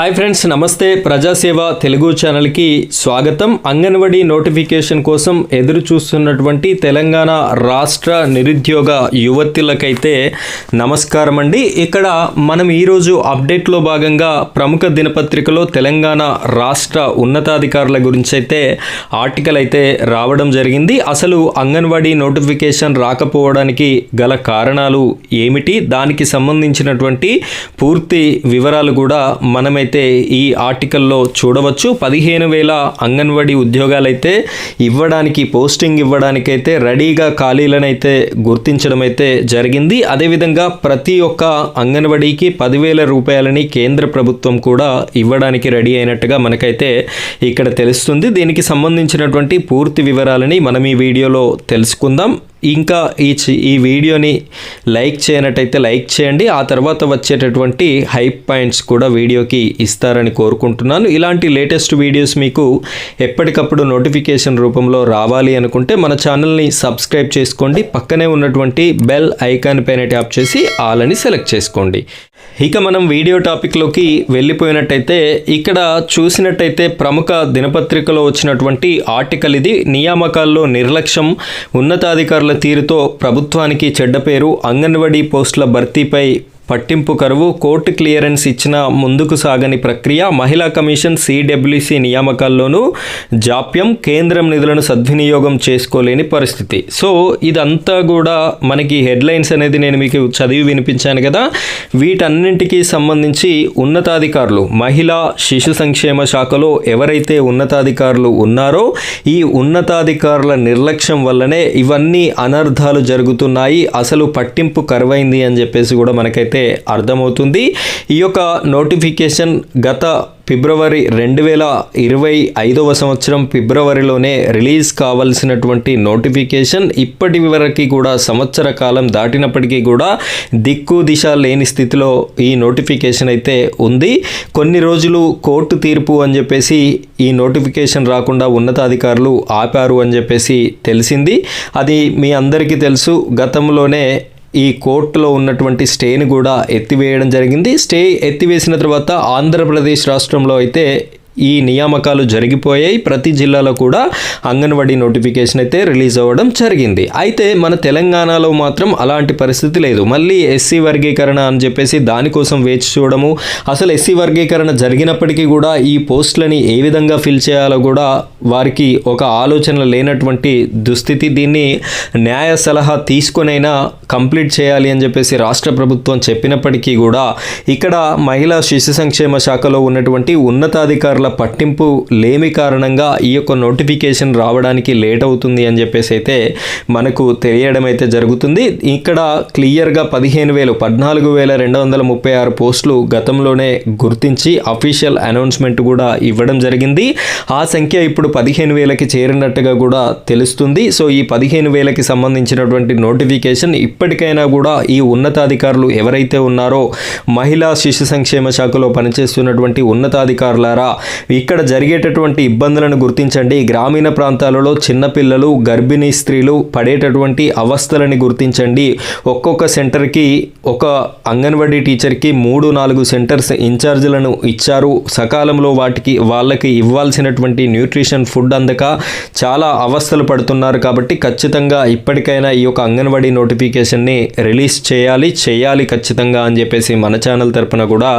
Hi friends నమస్తే. ప్రజాసేవ తెలుగు ఛానల్కి స్వాగతం. అంగన్వాడీ నోటిఫికేషన్ కోసం ఎదురు చూస్తున్నటువంటి తెలంగాణ రాష్ట్ర నిరుద్యోగ యువతులకైతే నమస్కారం అండి. ఇక్కడ మనం ఈరోజు అప్డేట్లో భాగంగా ప్రముఖ దినపత్రికలో తెలంగాణ రాష్ట్ర ఉన్నతాధికారుల గురించి అయితే ఆర్టికల్ అయితే రావడం జరిగింది. అసలు అంగన్వాడీ నోటిఫికేషన్ రాకపోవడానికి గల కారణాలు ఏమిటి? దానికి సంబంధించినటువంటి పూర్తి వివరాలు కూడా మనమైతే ఈ ఆర్టికల్లో చూడవచ్చు పదిహేను వేల అంగన్వాడీ ఉద్యోగాలైతే ఇవ్వడానికి పోస్టింగ్ ఇవ్వడానికైతే రెడీగా ఖాళీలనైతే గుర్తించడం అయితే జరిగింది. అదేవిధంగా ప్రతి ఒక్క అంగన్వాడీకి పదివేల రూపాయలని కేంద్ర ప్రభుత్వం కూడా ఇవ్వడానికి రెడీ అయినట్టుగా మనకైతే ఇక్కడ తెలుస్తుంది. దీనికి సంబంధించినటువంటి పూర్తి వివరాలని మనం ఈ వీడియోలో తెలుసుకుందాం. ఇంకా ఈ చి- ఈ వీడియోని లైక్ చేయనట్టయితే లైక్ చేయండి. ఆ తర్వాత వచ్చేటటువంటి హైప్ పాయింట్స్ కూడా వీడియోకి ఇస్తారని కోరుకుంటున్నాను. ఇలాంటి లేటెస్ట్ వీడియోస్ మీకు ఎప్పటికప్పుడు నోటిఫికేషన్ రూపంలో రావాలి అనుకుంటే మన ఛానల్ని సబ్స్క్రైబ్ చేసుకోండి. పక్కనే ఉన్నటువంటి బెల్ ఐకాన్ పైన ట్యాప్ చేసి ఆల్ అని సెలెక్ట్ చేసుకోండి. ఇక మనం వీడియో టాపిక్లోకి వెళ్ళిపోయినట్టయితే ఇక్కడ చూసినట్టయితే ప్రముఖ దినపత్రికలో వచ్చినటువంటి ఆర్టికల్ ఇది. నియామకాల్లో నిర్లక్ష్యం ఉన్నతాధికారుల తీరుతో ప్రభుత్వానికి చెడ్డ పేరు అంగన్వాడీ పోస్టుల భర్తీపై పట్టింపు కరువు కోర్టు క్లియరెన్స్ ఇచ్చిన ముందుకు సాగని ప్రక్రియ మహిళా కమిషన్ సిడబ్ల్యూసి నియామకాల్లోనూ జాప్యం కేంద్రం నిధులను సద్వినియోగం చేసుకోలేని పరిస్థితి. సో ఇదంతా కూడా మనకి హెడ్లైన్స్ అనేది నేను మీకు చదివి వినిపించాను కదా. వీటన్నింటికి సంబంధించి ఉన్నతాధికారులు మహిళా శిశు సంక్షేమ శాఖలో ఎవరైతే ఉన్నతాధికారులు ఉన్నారో ఈ ఉన్నతాధికారుల నిర్లక్ష్యం వల్లనే ఇవన్నీ అనర్థాలు జరుగుతున్నాయి. అసలు పట్టింపు కరువైంది అని చెప్పేసి కూడా మనకైతే అర్థమవుతుంది. ఈ యొక్క నోటిఫికేషన్ గత ఫిబ్రవరి రెండు వేల ఇరవై ఐదవ సంవత్సరం ఫిబ్రవరిలోనే రిలీజ్ కావాల్సినటువంటి నోటిఫికేషన్ ఇప్పటి వరకు కూడా సంవత్సర కాలం దాటినప్పటికీ కూడా దిక్కు దిశ లేని స్థితిలో ఈ నోటిఫికేషన్ అయితే ఉంది. కొన్ని రోజులు కోర్టు తీర్పు అని చెప్పేసి ఈ నోటిఫికేషన్ రాకుండా ఉన్నతాధికారులు ఆపారు అని చెప్పేసి తెలిసింది. అది మీ అందరికీ తెలుసు. గతంలోనే ఈ కోర్టులో ఉన్నటువంటి స్టేని కూడా ఎత్తివేయడం జరిగింది. స్టే ఎత్తివేసిన తర్వాత ఆంధ్రప్రదేశ్ రాష్ట్రంలో అయితే ఈ నియామకాలు జరిగిపోయాయి. ప్రతి జిల్లాలో కూడా అంగన్వాడీ నోటిఫికేషన్ అయితే రిలీజ్ అవ్వడం జరిగింది. అయితే మన తెలంగాణలో మాత్రం అలాంటి పరిస్థితి లేదు. మళ్ళీ ఎస్సీ వర్గీకరణ అని చెప్పేసి దానికోసం వేచి చూడము అసలు ఎస్సీ వర్గీకరణ జరిగినప్పటికీ కూడా ఈ పోస్టులని ఏ విధంగా ఫిల్ చేయాలో కూడా వారికి ఒక ఆలోచన లేనటువంటి దుస్థితి. దీన్ని న్యాయ సలహా తీసుకొనైనా కంప్లీట్ చేయాలి అని చెప్పేసి రాష్ట్ర ప్రభుత్వం చెప్పినప్పటికీ కూడా ఇక్కడ మహిళా శిశు సంక్షేమ శాఖలో ఉన్నటువంటి ఉన్నతాధికారుల పట్టింపు లేమి కారణంగా ఈ యొక్క నోటిఫికేషన్ రావడానికి లేట్ అవుతుంది అని చెప్పేసి అయితే మనకు తెలియడం అయితే జరుగుతుంది. ఇక్కడ క్లియర్గా పదిహేను వేలు పద్నాలుగు వేల రెండు వందల ముప్పై ఆరు పోస్టులు గతంలోనే గుర్తించి అఫీషియల్ అనౌన్స్మెంట్ కూడా ఇవ్వడం జరిగింది. ఆ సంఖ్య ఇప్పుడు పదిహేను వేలకి చేరినట్టుగా కూడా తెలుస్తుంది. సో ఈ పదిహేను వేలకి సంబంధించినటువంటి నోటిఫికేషన్ ఇప్పటికైనా కూడా ఈ ఉన్నతాధికారులు ఎవరైతే ఉన్నారో మహిళా శిశు సంక్షేమ శాఖలో పనిచేస్తున్నటువంటి ఉన్నతాధికారులారా ఇక్కడ జరిగేటటువంటి ఇబ్బందులను గుర్తించండి. గ్రామీణ ప్రాంతాలలో చిన్నపిల్లలు గర్భిణీ స్త్రీలు పడేటటువంటి అవస్థలని గుర్తించండి. ఒక్కొక్క సెంటర్కి ఒక అంగన్వాడీ టీచర్కి మూడు నాలుగు సెంటర్స్ ఇన్ఛార్జీలను ఇచ్చారు. సకాలంలో వాటికి వాళ్ళకి ఇవ్వాల్సినటువంటి న్యూట్రిషన్ ఫుడ్ అందక చాలా అవస్థలు పడుతున్నారు కాబట్టి ఖచ్చితంగా ఇప్పటికైనా ఈ యొక్క అంగన్వాడీ నోటిఫికేషన్ని రిలీజ్ చేయాలి చేయాలి ఖచ్చితంగా అని చెప్పేసి మన ఛానల్ తరపున కూడా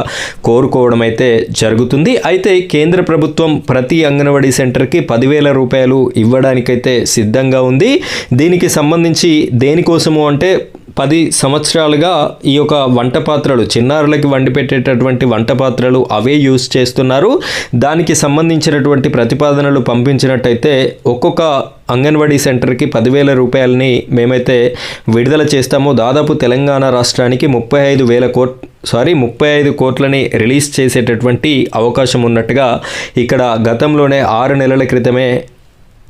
కోరుకోవడం అయితే జరుగుతుంది. అయితే కేంద్ర ప్రభుత్వం ప్రతి అంగన్వాడీ సెంటర్కి పదివేల రూపాయలు ఇవ్వడానికైతే సిద్ధంగా ఉంది. దీనికి సంబంధించి దేనికోసము అంటే పది సంవత్సరాలుగా ఈ యొక్క వంట పాత్రలు చిన్నారులకి వండి పెట్టేటటువంటి వంట పాత్రలు అవే యూస్ చేస్తున్నారు. దానికి సంబంధించినటువంటి ప్రతిపాదనలు పంపించినట్టయితే ఒక్కొక్క అంగన్వాడీ సెంటర్కి పదివేల రూపాయలని మేమైతే విడుదల చేస్తాము. దాదాపు తెలంగాణ రాష్ట్రానికి ముప్పై ఐదు వేల కోట్ సారీ ముప్పై ఐదు కోట్లని రిలీజ్ చేసేటటువంటి అవకాశం ఉన్నట్టుగా ఇక్కడ గతంలోనే ఆరు నెలల క్రితమే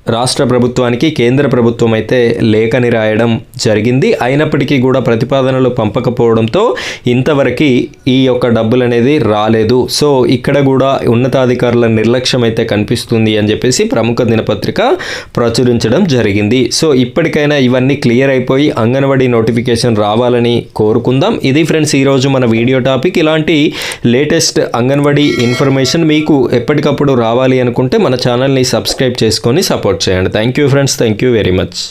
రాష్ట్ర ప్రభుత్వానికి కేంద్ర ప్రభుత్వం అయితే లేఖని రాయడం జరిగింది. అయినప్పటికీ కూడా ప్రతిపాదనలు పంపకపోవడంతో ఇంతవరకు ఈ యొక్క డబ్బులు అనేది రాలేదు. సో ఇక్కడ కూడా ఉన్నతాధికారుల నిర్లక్ష్యం అయితే కనిపిస్తుంది అని చెప్పేసి ప్రముఖ దినపత్రిక ప్రచురించడం జరిగింది. సో ఇప్పటికైనా ఇవన్నీ క్లియర్ అయిపోయి అంగన్వాడీ నోటిఫికేషన్ రావాలని కోరుకుందాం. ఇది ఫ్రెండ్స్ ఈరోజు మన వీడియో టాపిక్. ఇలాంటి లేటెస్ట్ అంగన్వాడీ ఇన్ఫర్మేషన్ మీకు ఎప్పటికప్పుడు రావాలి అనుకుంటే మన ఛానల్ని సబ్స్క్రైబ్ చేసుకొని support watch and thank you friends thank you very much.